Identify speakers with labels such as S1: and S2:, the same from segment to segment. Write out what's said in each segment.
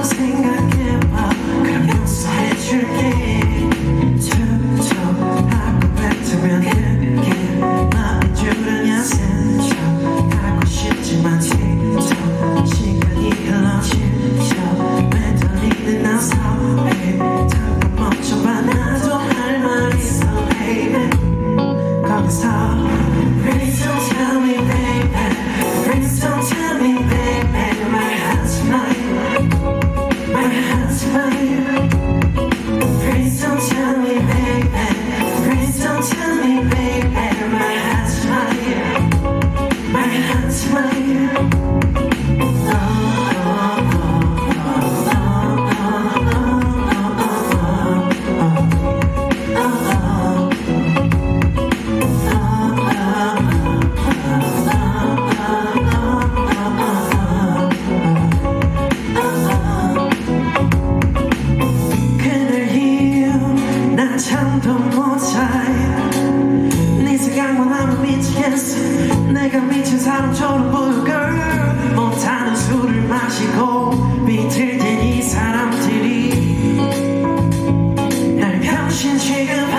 S1: I'll sing. time. 마시고 비틀 테니 사람들이 날 병신 취급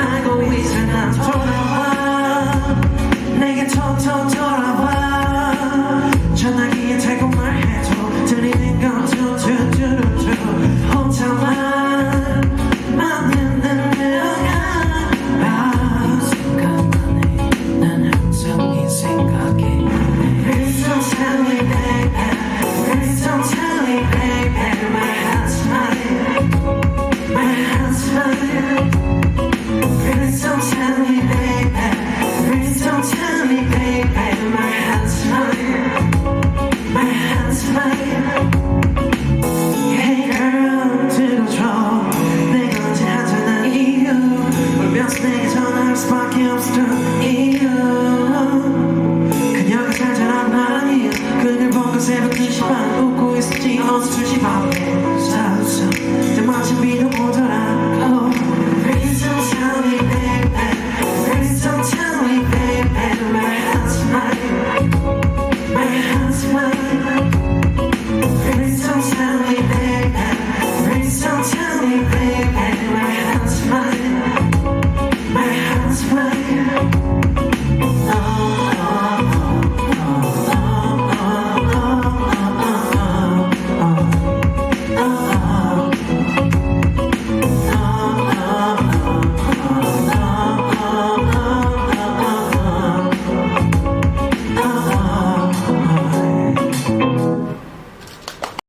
S1: 할 수밖에 없을 이유 그녀가 살자란 아니야. 그늘 보고 그 새벽 2시 반 웃고 있었지. 어서 2시 반